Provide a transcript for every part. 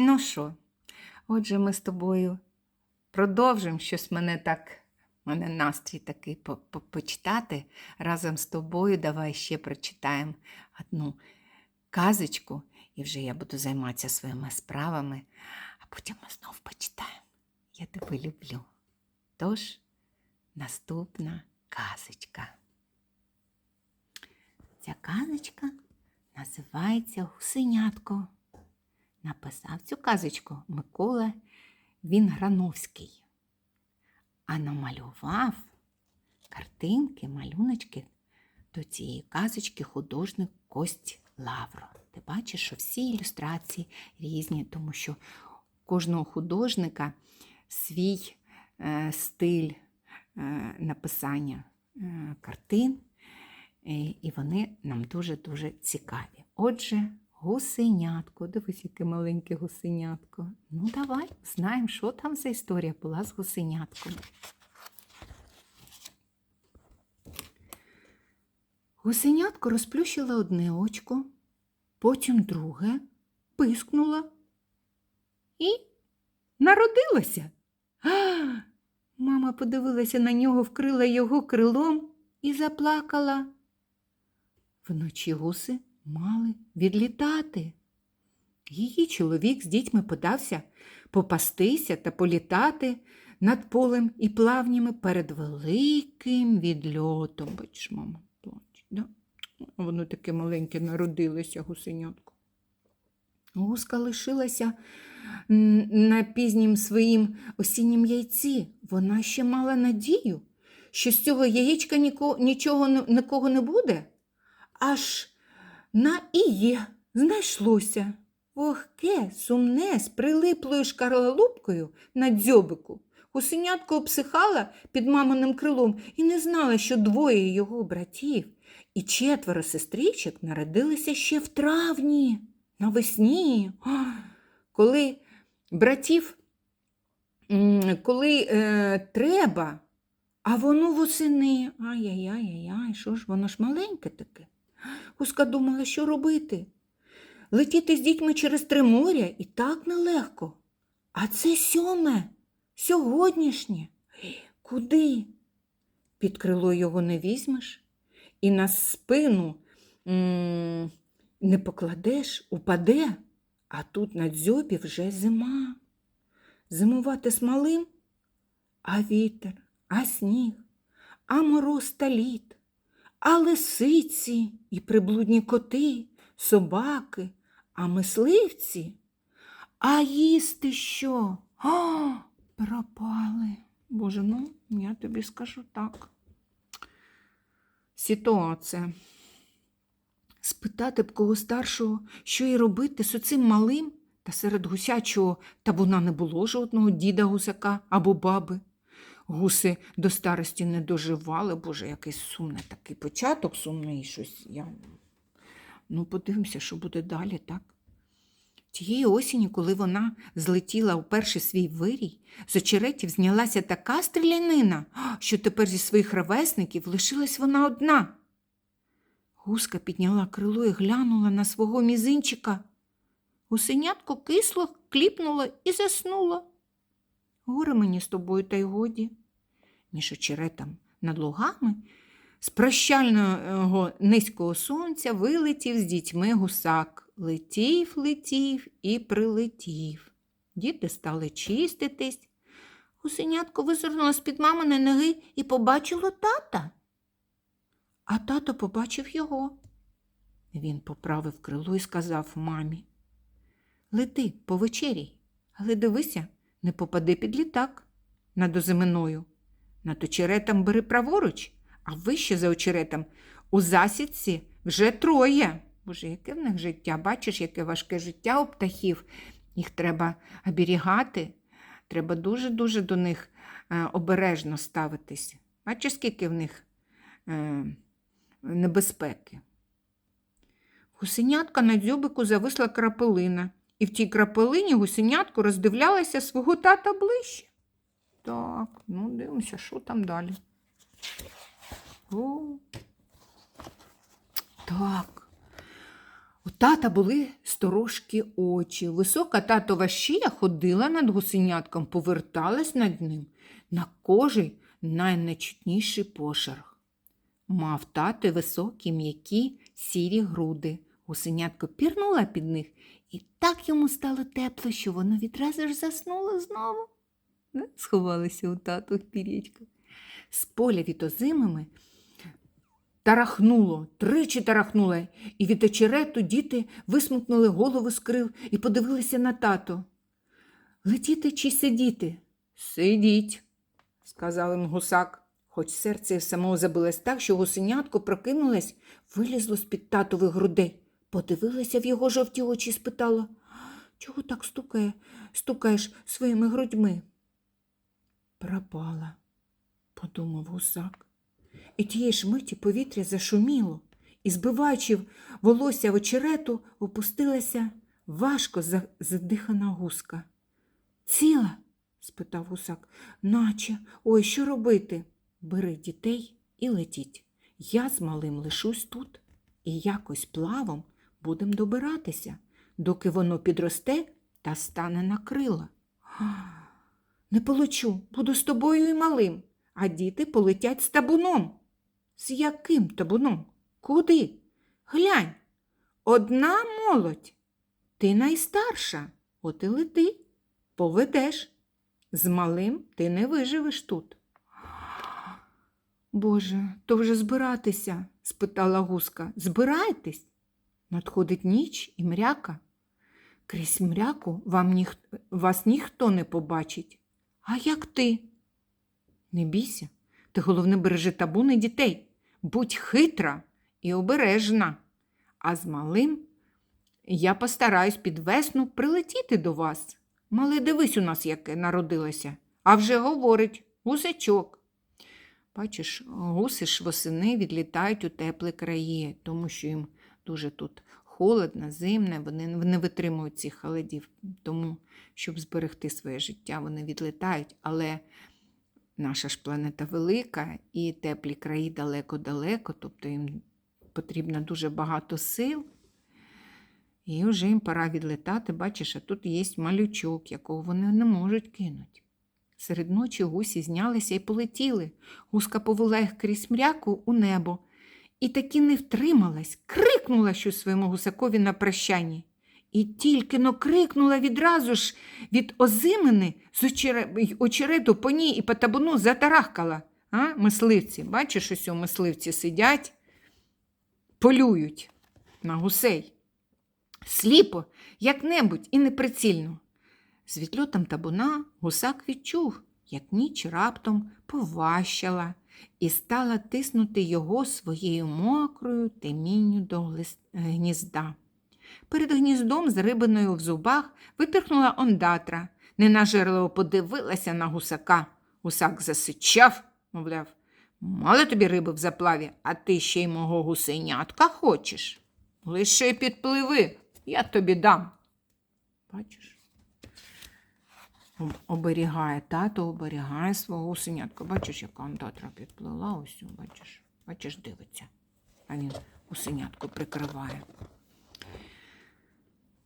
Ну що, отже, ми з тобою продовжимо щось мене так, в мене настрій такий по- по- почитати. Разом з тобою давай ще прочитаємо одну казочку, і вже я буду займатися своїми справами, а потім ми знов почитаємо. Я тебе люблю. Тож, наступна казочка. Ця казочка називається Гусенятко. Написав цю казочку Микола Вінграновський. А намалював картинки, малюночки до цієї казочки художник Кость Лавро. Ти бачиш, що всі ілюстрації різні, тому що у кожного художника свій е, стиль е, написання е, картин, і вони нам дуже-дуже цікаві. Отже, гусенятко, дивись, яке маленьке гусенятко. Ну, давай знаємо, що там за історія була з гусенятком. Гусенятко розплющила одне очко, потім друге, пискнула і народилася. А! Мама подивилася на нього, вкрила його крилом і заплакала. Вночі гуси мали відлітати. Її чоловік з дітьми подався попастися та політати над полем і плавнями перед великим відльотом. Бачиш, мама плаче, да? Воно таке маленьке народилося гусенятко. Гуска лишилася на пізнім своїм осіннім яйці. Вона ще мала надію, що з цього яєчка нічого нікого не буде. Аж на і знайшлося вогке, сумне, з прилиплою шкарлалупкою на дзьобику. Гусенятко обсихала під маминим крилом і не знала, що двоє його братів і четверо сестричок народилися ще в травні, навесні. Коли братів, коли е, треба, а воно восени. Ай-яй-яй-яй, що ж, воно ж маленьке таке. Гуска думала, що робити. Летіти з дітьми через три моря і так нелегко. А це сьоме, сьогоднішнє. Куди? Під крило його не візьмеш і на спину м, не покладеш, упаде, а тут на дзьобі вже зима. Зимувати з а вітер, а сніг, а мороз та лід, а лисиці і приблудні коти, собаки, а мисливці. А їсти що? А, пропали. Боже, ну, я тобі скажу так. Ситуація. Спитати б кого старшого, що й робити з оцим малим, та серед гусячого табуна не було жодного діда гусака або баби. Гуси до старості не доживали, боже, якийсь сумний такий початок, сумний щось. Я... Ну, подивимося, що буде далі, так? Тієї осені, коли вона злетіла у перший свій вирій, з очеретів знялася така стрілянина, що тепер зі своїх ровесників лишилась вона одна. Гуска підняла крило і глянула на свого мізинчика. Гусенятко кисло кліпнуло і заснуло. Горе мені з тобою, та й годі. Між очеретом над лугами з прощального низького сонця вилетів з дітьми гусак. Летів, летів і прилетів. Діти стали чиститись. Гусенятко визирнуло з-під маминої ноги і побачило тата. А тато побачив його. Він поправив крило і сказав мамі Лети по вечерій, але дивися, не попади під літак над озиминою. Над очеретом бери праворуч, а вище за очеретом у засідці вже троє. Боже, яке в них життя? Бачиш, яке важке життя у птахів. Їх треба оберігати, треба дуже-дуже до них е, обережно ставитись. Бачиш, скільки в них е, небезпеки. Гусенятка на дзьобику зависла крапелина, і в тій крапелині гусенятко роздивлялася свого тата ближче. Так, ну дивимося, що там далі. О. Так. У тата були сторожкі очі. Висока татова шия ходила над гусенятком, поверталась над ним на кожий найнечутніший пошарх. Мав тато високі, м'які, сірі груди. Гусенятко пірнула під них, і так йому стало тепло, що воно відразу ж заснуло знову. Сховалися у татових пір'ячках. З поля від озимими тарахнуло, тричі тарахнуло, і від очерету діти висмукнули голову з крил і подивилися на тато. Летіти чи сидіти? Сидіть, сказав їм гусак. Хоч серце і самого забилось так, що гусенятко прокинулось, вилізло з-під татових грудей, подивилася в його жовті очі і спитала, чого так стукає, стукаєш своїми грудьми? Пропала, подумав гусак. І тієї ж миті повітря зашуміло, і, збиваючи волосся в очерету, опустилася важко за- задихана гуска. Ціла? спитав гусак. Наче, ой, що робити? Бери дітей і летіть. Я з малим лишусь тут, і якось плавом будем добиратися, доки воно підросте та стане на крила. Не полечу, буду з тобою і малим, а діти полетять з табуном. З яким табуном? Куди? Глянь, одна молодь. Ти найстарша, от і лети, поведеш. З малим ти не виживеш тут. Боже, то вже збиратися? спитала гуска. Збирайтесь. Надходить ніч і мряка. Крізь мряку вам ніх... вас ніхто не побачить. А як ти? Не бійся, ти головне бережи табуни дітей. Будь хитра і обережна. А з малим я постараюсь під весну прилетіти до вас. Мале, дивись у нас, яке народилося, а вже говорить гусачок. Бачиш, гуси ж восени відлітають у теплі краї, тому що їм дуже тут холодно, зимне, вони не витримують цих холодів. Тому, щоб зберегти своє життя, вони відлітають. Але наша ж планета велика і теплі краї далеко-далеко, тобто їм потрібно дуже багато сил. І вже їм пора відлітати, бачиш, а тут є малючок, якого вони не можуть кинути. Серед ночі гусі знялися і полетіли. Гуска повела їх крізь мряку у небо. І таки не втрималась, крикнула щось своєму гусакові на прощанні. І тільки но крикнула відразу ж від озимини з очере- очерету по ній і по табуну затарахкала. А, мисливці, бачиш, ось у мисливці сидять, полюють на гусей. Сліпо, як-небудь і неприцільно. З відльотом табуна гусак відчув, як ніч раптом поващала і стала тиснути його своєю мокрою темінню до гнізда. Перед гніздом з рибиною в зубах випірхнула ондатра, ненажерливо подивилася на гусака. Гусак засичав, мовляв, мало тобі риби в заплаві, а ти ще й мого гусенятка хочеш. Лише підпливи, я тобі дам. Бачиш? Об- Оберігає, тато оберігає свого гусенятка. Бачиш, яка ондатра підплила, ось, бачиш, бачиш, дивиться. А він гусенятку прикриває.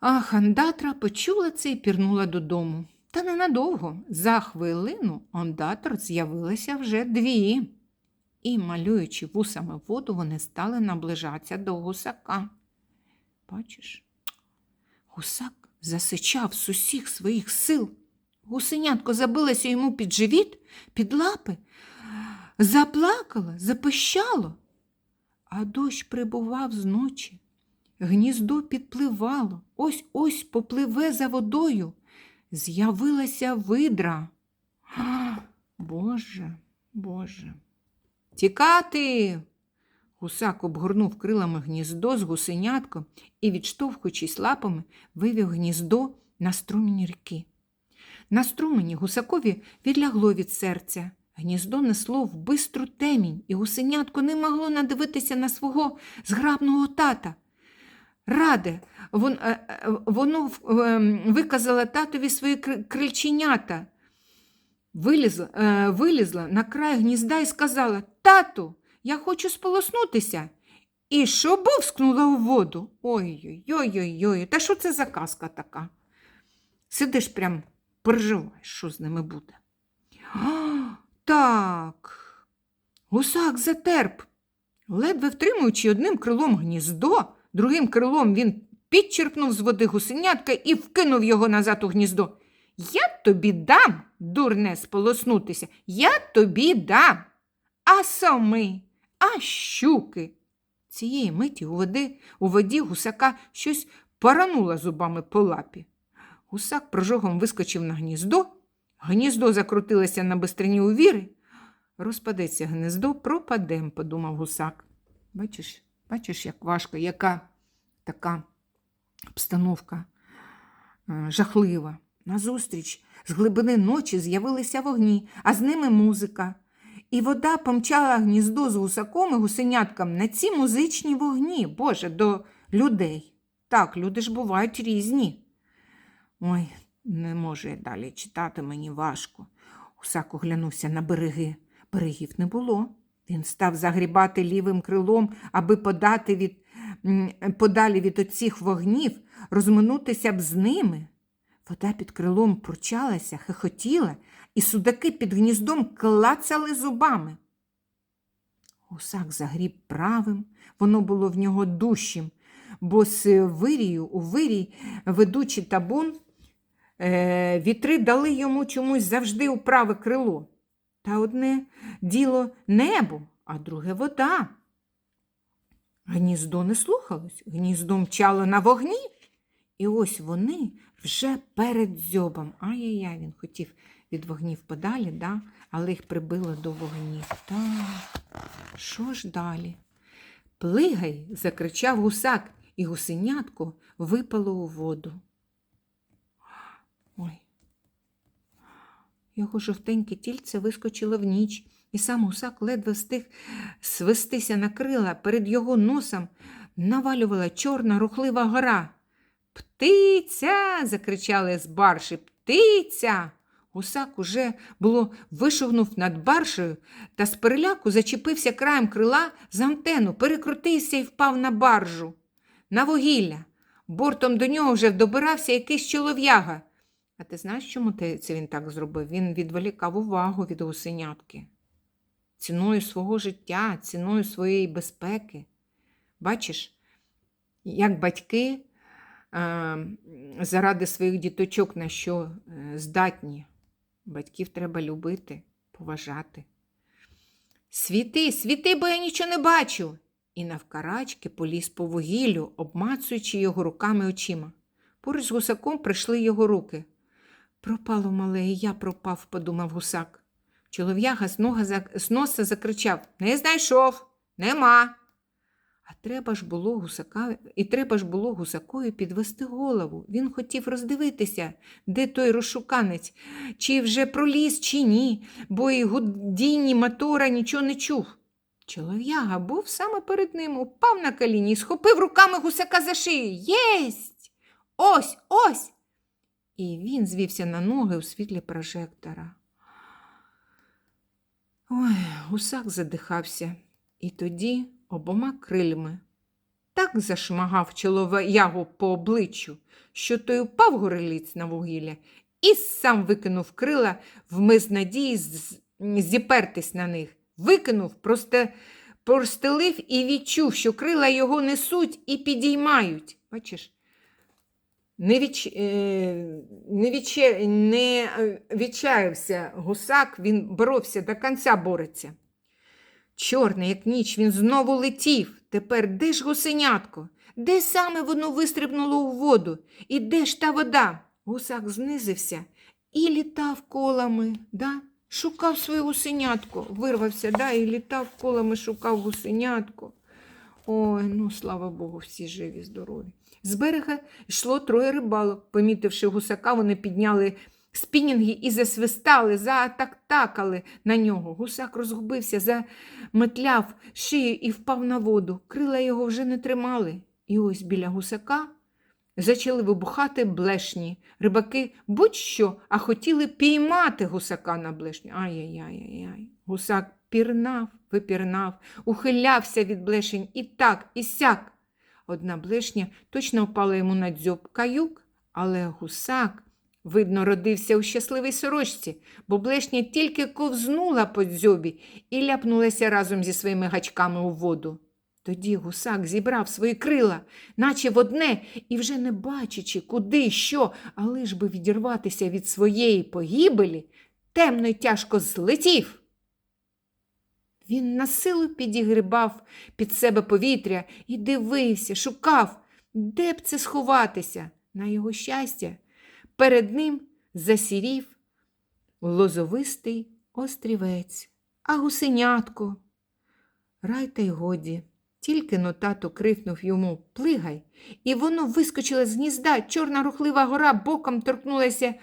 Ах, Андатра почула це і пірнула додому. Та ненадовго. За хвилину ондатор з'явилося вже дві. І, малюючи вусами воду, вони стали наближатися до гусака. Бачиш, гусак засичав з усіх своїх сил. Гусенятко забилося йому під живіт, під лапи, заплакало, запищало. А дощ прибував зночі. Гніздо підпливало, ось ось попливе за водою. З'явилася видра. А, Боже, Боже. Тікати. Гусак обгорнув крилами гніздо з гусенятком і, відштовхуючись лапами, вивів гніздо на струмені ріки. На струмені гусакові відлягло від серця. Гніздо несло в бистру темінь, і гусенятко не могло надивитися на свого зграбного тата. Раде, вон, е, е, воно ем, виказало татові свої крильченята. Вилізла, е, вилізла на край гнізда і сказала: Тату, я хочу сполоснутися. і шобовскнула у воду. Ой-ой-ой-ой, та що це за казка така? Сидиш прям переживаєш, що з ними буде. А, так, гусак затерп, ледве втримуючи одним крилом гніздо, другим крилом він підчерпнув з води гусенятка і вкинув його назад у гніздо. Я тобі дам, дурне, сполоснутися, я тобі дам. А соми, а щуки. Цієї миті у води, у воді гусака щось порануло зубами по лапі. Гусак прожогом вискочив на гніздо, гніздо закрутилося на бистрині у віри. Розпадеться гнездо, пропадем, подумав гусак. Бачиш, бачиш, як важко, яка така обстановка е, жахлива. Назустріч з глибини ночі з'явилися вогні, а з ними музика. І вода помчала гніздо з гусаком і гусенятком на ці музичні вогні, Боже, до людей. Так, люди ж бувають різні. Ой, не можу я далі читати, мені важко. Гусак оглянувся на береги. Берегів не було. Він став загрібати лівим крилом, аби подати від, подалі від оцих вогнів, розминутися б з ними. Вода під крилом пручалася, хихотіла, і судаки під гніздом клацали зубами. Гусак загріб правим, воно було в нього дужчим, бо з вирію у вирій, ведучи табун, вітри дали йому чомусь завжди у праве крило. Та одне діло небо, а друге вода. Гніздо не слухалось, гніздо мчало на вогні, і ось вони вже перед дзьобом. Ай-яй-яй, він хотів від вогнів подалі, да? але їх прибило до вогнів. Так, що ж далі? Плигай, закричав гусак, і гусенятко випало у воду. Ой. Його жовтеньке тільце вискочило в ніч, і сам гусак ледве встиг свистися на крила. Перед його носом навалювала чорна рухлива гора. Птиця. закричали з барші. Птиця. Гусак уже було вишовнув над баршею та з переляку зачепився краєм крила з антену, перекрутився і впав на баржу, на вугілля. Бортом до нього вже добирався якийсь чолов'яга. А ти знаєш, чому це він так зробив? Він відволікав увагу від гусенятки. Ціною свого життя, ціною своєї безпеки. Бачиш, як батьки заради своїх діточок на що е, здатні. Батьків треба любити, поважати. Світи, світи, бо я нічого не бачу. І навкарачки поліз по вугіллю, обмацуючи його руками очима. Поруч з гусаком прийшли його руки. Пропало мале, і я пропав, подумав гусак. Чолов'яга з, нога з носа закричав Не знайшов, нема. А треба ж було гусака, і треба ж було гусакою підвести голову. Він хотів роздивитися, де той розшуканець, чи вже проліз, чи ні, бо і гудінні мотора нічого не чув. Чолов'яга був саме перед ним, упав на коліні і схопив руками гусака за шию. Єсть! Ось, ось! І він звівся на ноги у світлі прожектора. Ой, гусак задихався, і тоді обома крильми так зашмагав чолов'ягу по обличчю, що той упав горелиць на вугілля і сам викинув крила вмиз надії зіпертись на них. Викинув, просто простелив і відчув, що крила його несуть і підіймають. Бачиш? Не, відч... е, не, відче... не е, відчаявся гусак, він боровся до кінця бореться. Чорний, як ніч, він знову летів. Тепер де ж гусенятко? Де саме воно вистрибнуло у воду? І де ж та вода? Гусак знизився і літав колами, да? шукав своє гусенятко, вирвався, да? і літав колами, шукав гусенятко. Ой, ну слава Богу, всі живі, здорові. З берега йшло троє рибалок. Помітивши гусака, вони підняли спінінги і засвистали, заатактакали на нього. Гусак розгубився, заметляв шию і впав на воду. Крила його вже не тримали. І ось біля гусака зачали вибухати блешні. Рибаки будь-що, а хотіли піймати гусака на блешню. Ай-яй-яй-яй. Гусак пірнав, випірнав, ухилявся від блешень і так, і сяк. Одна блешня точно впала йому на дзьоб каюк, але гусак, видно, родився у щасливій сорочці, бо блешня тільки ковзнула по дзьобі і ляпнулася разом зі своїми гачками у воду. Тоді гусак зібрав свої крила, наче в одне, і вже не бачачи, куди, що, а лиш би відірватися від своєї погибелі, темно й тяжко злетів. Він на силу підігрібав під себе повітря і дивився, шукав, де б це сховатися. На його щастя, перед ним засірів лозовистий острівець, а гусенятко. Рай та й годі. Тільки но тато крикнув йому Плигай, і воно вискочило з гнізда. Чорна рухлива гора боком торкнулася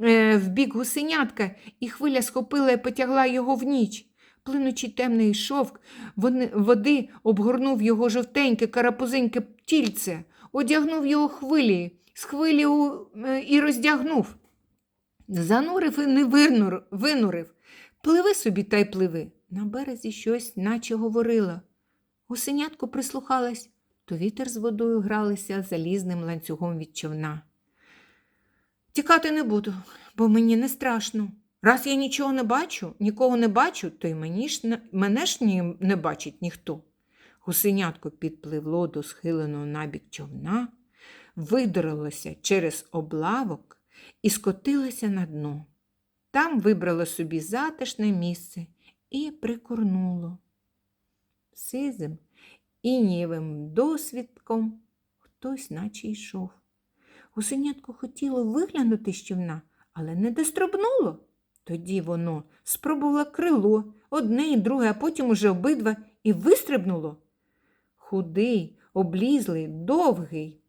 е, в бік гусенятка, і хвиля схопила і потягла його в ніч. Плинучий темний шовк води обгорнув його жовтеньке, карапузеньке тільце, одягнув його хвилі, з хвилі у- е, і роздягнув. Занурив і не винур, винурив. Пливи собі та й пливи. На березі щось, наче говорила. Гусенятко прислухалась, то вітер з водою гралися залізним ланцюгом від човна. Тікати не буду, бо мені не страшно. Раз я нічого не бачу, нікого не бачу, то й мені ж не, мене ж ні, не бачить ніхто. Гусенятко підпливло до схиленого набік човна, видорилося через облавок і скотилося на дно. Там вибрало собі затишне місце і прикорнуло. Сизим інієвим досвідком хтось наче йшов. Гусенятко хотіло виглянути з човна, але не достробнуло. Тоді воно спробувало крило, одне і друге, а потім уже обидва і вистрибнуло. Худий, облізлий, довгий.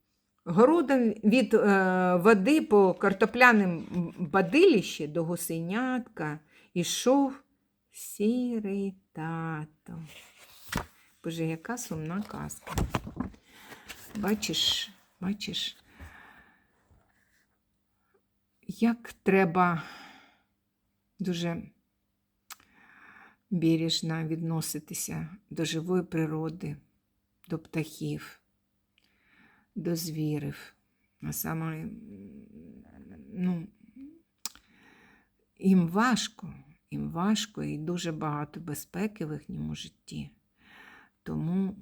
Городом від е, води по картопляним бадилищі до гусенятка ішов сірий тато. Боже, яка сумна казка. Бачиш, бачиш, як треба дуже бережно відноситися до живої природи, до птахів, до звірів. А саме, ну, їм важко, їм важко і дуже багато безпеки в їхньому житті. Тому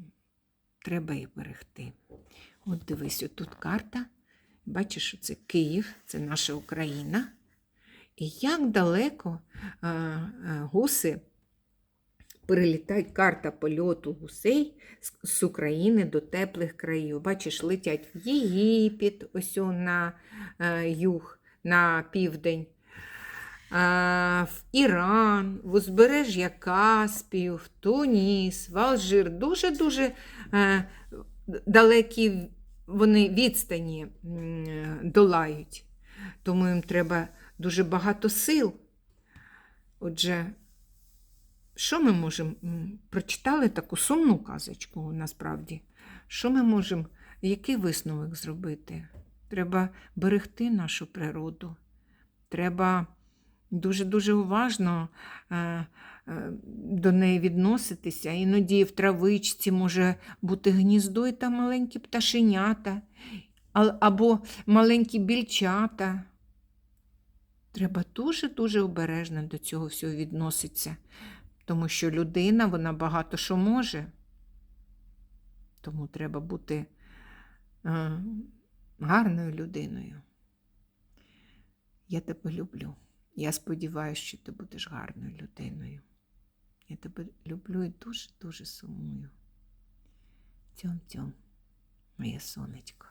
треба їх берегти. От дивись, отут карта. Бачиш, що це Київ, це наша Україна. І як далеко гуси перелітають карта польоту гусей з, з України до теплих країв. Бачиш, летять в Єгипет, ось на е, юг, на південь. В Іран, в узбережжя Каспію, в Туніс, в Алжир. Дуже-дуже е, далекі вони відстані долають. Тому їм треба дуже багато сил. Отже, що ми можемо? Прочитали таку сумну казочку насправді. Що ми можемо, який висновок зробити? Треба берегти нашу природу. Треба дуже-дуже уважно е, е, до неї відноситися. Іноді в травичці може бути гніздо і там маленькі пташенята або маленькі більчата. Треба дуже-дуже обережно до цього всього відноситися, тому що людина вона багато що може. Тому треба бути е, гарною людиною. Я тебе люблю. Я сподіваюся, що ти будеш гарною людиною. Я тебе люблю і дуже-дуже сумую. Тьом-тьом, моє сонечко.